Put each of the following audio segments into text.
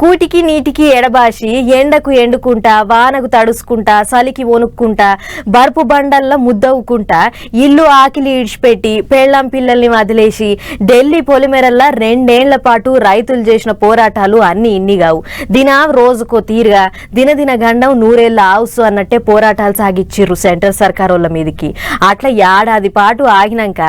కూటికి నీటికి ఎడబాసి ఎండకు ఎండుకుంటా వానకు తడుసుకుంటా చలికి వణుక్కుంటా బర్పు బండల్లో ముద్దవుకుంటా ఇల్లు ఆకిలి ఇడిచిపెట్టి పెళ్ళాం పిల్లల్ని వదిలేసి ఢిల్లీ పొలిమేరల్లా రెండేళ్ళ పాటు రైతులు చేసిన పోరాటాలు అన్ని ఇన్ని కావు రోజుకో తీరుగా దినదిన గండం నూరేళ్ళ ఆవుసు అన్నట్టే పోరాటాలు సాగిచ్చిర్రు సెంటర్ సర్కార్ వాళ్ళ మీదకి. అట్లా ఏడాది పాటు ఆగినాక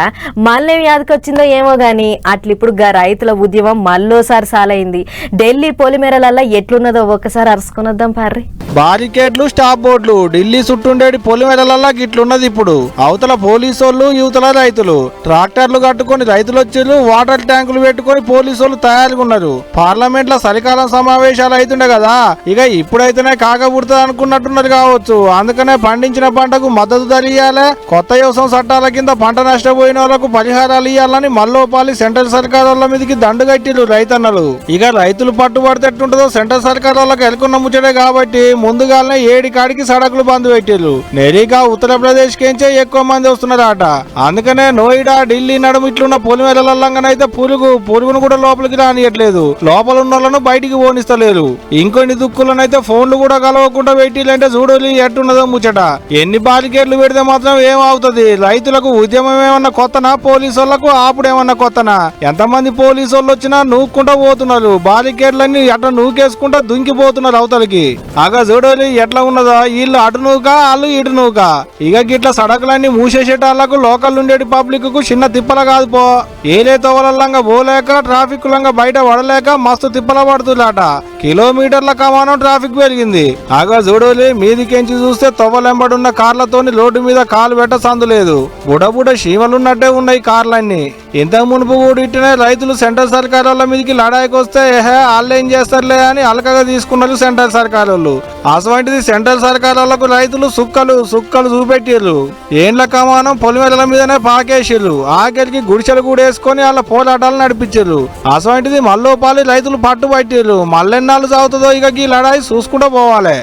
మళ్ళీ యాదకొచ్చిందో ఏమో గాని అట్లా ఇప్పుడు గా రైతుల ఉద్యమం మళ్ళోసారి సాలైంది. ఢిల్లీ పొలిమేరలల్లా ఎట్లున్నదో ఒకసారి అరుసుకునొద్దాం పార్రీ. బారికేడ్లు స్టాప్ బోర్డులు ఢిల్లీ చుట్టుండేటి పొలిమేరలల్లా గిట్లున్నది ఇప్పుడు. అవతల పోలీసోళ్ళు యువతల రైతులు. ట్రాక్టర్లు కట్టుకొని రైతులు వచ్చిర్రు వాటర్ ట్యాంకులు పెట్టుకొని పోలీసోళ్ళు తయారుగా ఉన్నారు పార్లమెంట్లో చలికాలం సమావేశాలు అవుతుండే కదా ఇక ఇప్పుడైతేనే కాకబుడుతుంది అనుకున్నట్టున్నది కావచ్చు. అందుకనే పండించిన పంటకు మద్దతు ధర ఇయ్యాలే కొత్త వ్యవసాయ చట్టాల కింద పంట నష్టపోయిన వాళ్ళకు పరిహారాలు ఇవ్వాలని మల్లోపాలి సెంట్రల్ సర్కార్ మీదకి దండు కట్టిరు రైతన్నలు. ఇక రైతులు పట్టుబడితే సెంట్రల్ సర్కార్ వాళ్ళకి ఎలుకున్న ముచ్చడే కాబట్టి ముందుగానే ఏడి కాడికి సడకులు బంద్ పెట్టిర్రు. నెరీగా ఉత్తరప్రదేశ్ కించే ఎక్కువ మంది వస్తున్నారట. అందుకనే నోయిడా ఢిల్లీ నడుము ఇట్లున్న పొలిమేరలంగానైతే పురుగు పురుగును కూడా లోపలికి రానియట్లేదు. లోపల ఉన్న వాళ్ళను బయటికి పోనిస్తలేరు. ఇంకొన్ని దుక్కులనైతే ఫోన్లు కూడా కలవకుండా పెట్టిలంటే చూడలి ఎట్టున్నదో ముచ్చట. ఎన్ని బారికేట్లు పెడితే మాత్రం ఏం అవుతుంది రైతులకు ఉద్యమం ఏమన్నా కొత్తనా? పోలీసు వాళ్ళకు ఆపుడేమన్నా కొత్తనా? ఎంతమంది పోలీసు వాళ్ళు వచ్చినా నూక్కుంటా పోతున్నారు. బారికేడ్లన్నీ ఎట్ట నూకేసుకుంటా దుంకిపోతున్నారు అవతలకి. అగా చూడలి ఎట్లా ఉన్నదో? వీళ్ళు అటు నూక వాళ్ళు ఇటు నూక? ఇక గిట్ల సడకులన్నీ మూసేసేటాలకు లోకల్ ఉండేటి పబ్లిక్కు చిన్న తిప్పల కాదు పో. ఏలే తోవలంగా పోలేక ట్రాఫిక్ లంగా బయట పడలేక మస్తు తిప్పల పడుతుందట కిలోమీటర్ల కమానం ట్రాఫిక్ పెరిగింది. ఆగా చూడలి మీదికెంచి చూస్తే తొవ్వలెంబడున్న కార్లతోని రోడ్డు మీద కాలు పెట్ట సందులేదు బుడబుడ చీమలున్నట్టే ఉన్నాయి కార్లన్నీ. ఇంత మునుపు ఊడిట్టినే రైతులు సెంట్రల్ సర్కార్ వాళ్ళ మీదకి లడాయికి వస్తే ఏహే వాళ్ళు ఏం చేస్తారులే అని అలకగా తీసుకున్నారు సెంట్రల్ సర్కార్ వాళ్ళు అటువంటిది సెంట్రల్ సర్కారాలకు రైతులు సుక్కలు సుక్కలు చూపెట్టిర్రు. ఏండ్ల కమానం పొలిమేరల మీదనే పాకేసిర్రు. ఆఖరికి గుడిసెలు కూడా వేసుకొని వాళ్ళ పోరాటాలు నడిపించారు అటువంటిది మల్లోపాలి రైతులు పట్టుబట్టిర్రు. మల్లెన్నాళ్ళు సాగుతుందో ఇక ఈ లడాయి చూసుకుంటూ పోవాలి.